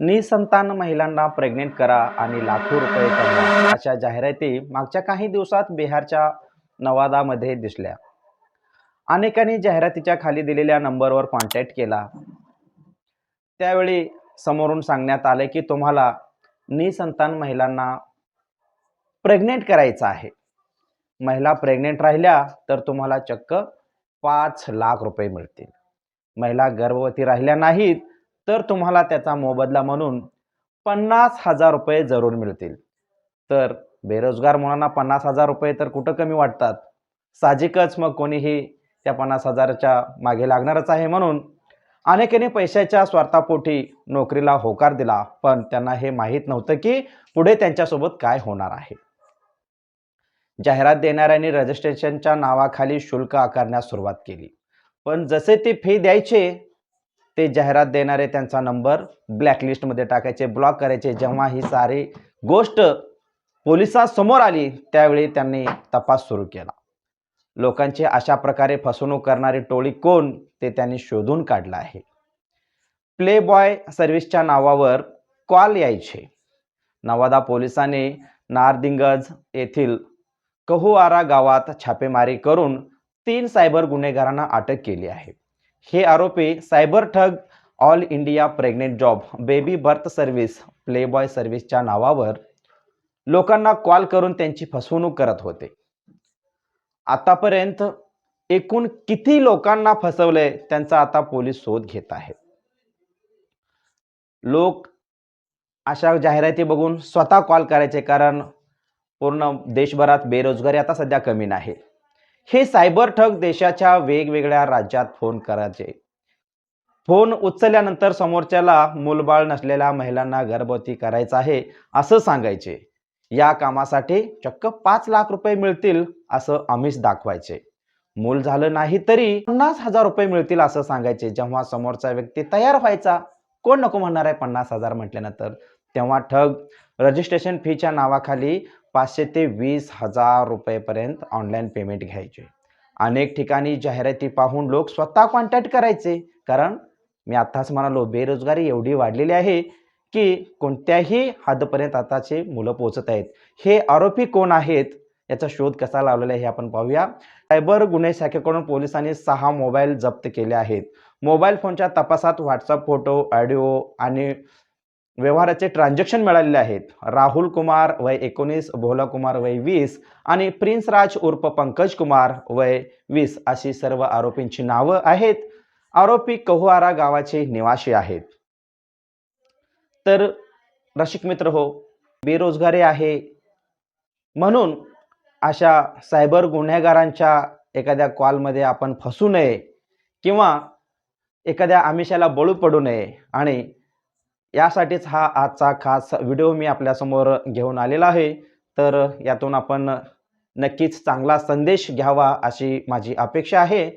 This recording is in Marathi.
निसंतान महिलांना प्रेग्नेंट करा आणि लाखो रुपये कमवा अशा जाहिराती मागच्या काही दिवसात बिहारच्या नवादामध्ये दिसल्या. अनेकांनी जाहिरातीच्या खाली दिलेल्या नंबरवर कॉन्टॅक्ट केला. त्यावेळी समोरून सांगण्यात आले की तुम्हाला निसंतान महिलांना प्रेग्नेंट करायचं आहे. महिला प्रेग्नेंट राहिल्या तर तुम्हाला चक्क पाच लाख रुपये मिळतील. महिला गर्भवती राहिल्या नाहीत तर तुम्हाला त्याचा मोबदला म्हणून पन्नास हजार रुपये जरूर मिळतील. तर बेरोजगार मुलांना पन्नास हजार रुपये तर कुठं कमी वाटतात? साहजिकच मग कोणीही त्या पन्नास हजाराच्या मागे लागणारच आहे म्हणून अनेकांनी पैशाच्या स्वार्थापोटी नोकरीला होकार दिला पण त्यांना हे माहीत नव्हतं की पुढे त्यांच्यासोबत काय होणार आहे. जाहिरात देणाऱ्यांनी रजिस्ट्रेशनच्या नावाखाली शुल्क आकारण्यास सुरुवात केली. पण जसे ते फी द्यायचे ते जाहिरात देणारे त्यांचा नंबर ब्लॅकलिस्टमध्ये टाकायचे ब्लॉक करायचे. जेव्हा ही सारी गोष्ट पोलिसांसमोर आली त्यावेळी त्यांनी तपास सुरू केला. लोकांची अशा प्रकारे फसवणूक करणारी टोळी कोण ते त्यांनी शोधून काढलं आहे. प्ले बॉय सर्व्हिसच्या नावावर कॉल यायचे. नवादा पोलिसांनी नारदिंगज येथील कहुआरा गावात छापेमारी करून तीन सायबर गुन्हेगारांना अटक केली आहे. हे आरोपी सायबर ठग all India pregnant job baby birth service playboy सर्व्हिसच्या नावावर लोकांना कॉल करून त्यांची फसवणूक करत होते. आतापर्यंत एकूण किती लोकांना फसवलंय त्यांचा आता पोलीस शोध घेत आहेत लोक अशा जाहिराती बघून स्वतः कॉल करायचे कारण पूर्ण देशभरात बेरोजगारी आता सध्या कमी नाही. हे सायबर ठग देशाच्या वेगवेगळ्या राज्यात फोन करायचे. फोन उचलल्यानंतर समोरच्याला मूलबाळ नसलेल्या महिलांना गर्भवती करायचं आहे असं सांगायचे. या कामासाठी चक्क पाच लाख रुपये मिळतील असं आमिष दाखवायचे. मूल झालं नाही तरी पन्नास हजार रुपये मिळतील असं सांगायचे. जेव्हा समोरचा व्यक्ती तयार व्हायचा कोण नको म्हणणार आहे पन्नास हजार म्हटल्यानंतर? तेव्हा ठग रजिस्ट्रेशन फीच्या नावाखाली पाचशे ते वीस हजार रुपयेपर्यंत ऑनलाईन पेमेंट घ्यायचे. अनेक ठिकाणी जाहिराती पाहून लोक स्वतः कॉन्टॅक्ट करायचे. कारण मी आत्ताच म्हणालो बेरोजगारी एवढी वाढलेली आहे की कोणत्याही हदपर्यंत आताचे मुलं पोचत आहेत. हे आरोपी कोण आहेत? याचा शोध कसा लावलेला आहे हे आपण पाहूया. सायबर गुन्हे शाखेकडून पोलिसांनी सहा मोबाईल जप्त केले आहेत. मोबाईल फोनच्या तपासात व्हॉट्सअप फोटो ऑडिओ आणि व्यवहाराचे ट्रान्झॅक्शन मिळालेले आहेत. राहुल कुमार वय एकोणीस भोला कुमार वय वीस आणि प्रिन्स राज उर्फ पंकज कुमार वय वीस अशी सर्व आरोपींची नावं आहेत. आरोपी कहुआरा गावाचे निवासी आहेत. तर रसिक मित्र हो बेरोजगारी आहे. म्हणून अशा सायबर गुन्हेगारांच्या एखाद्या कॉलमध्ये आपण फसू नये किंवा एखाद्या आमिषाला बळू पडू नये. आणि यासाठीच हा आजचा खास व्हिडिओ मी आपल्यासमोर घेऊन आलेला आहे. तर यातून आपण नक्कीच चांगला संदेश घ्यावा अशी माझी अपेक्षा आहे.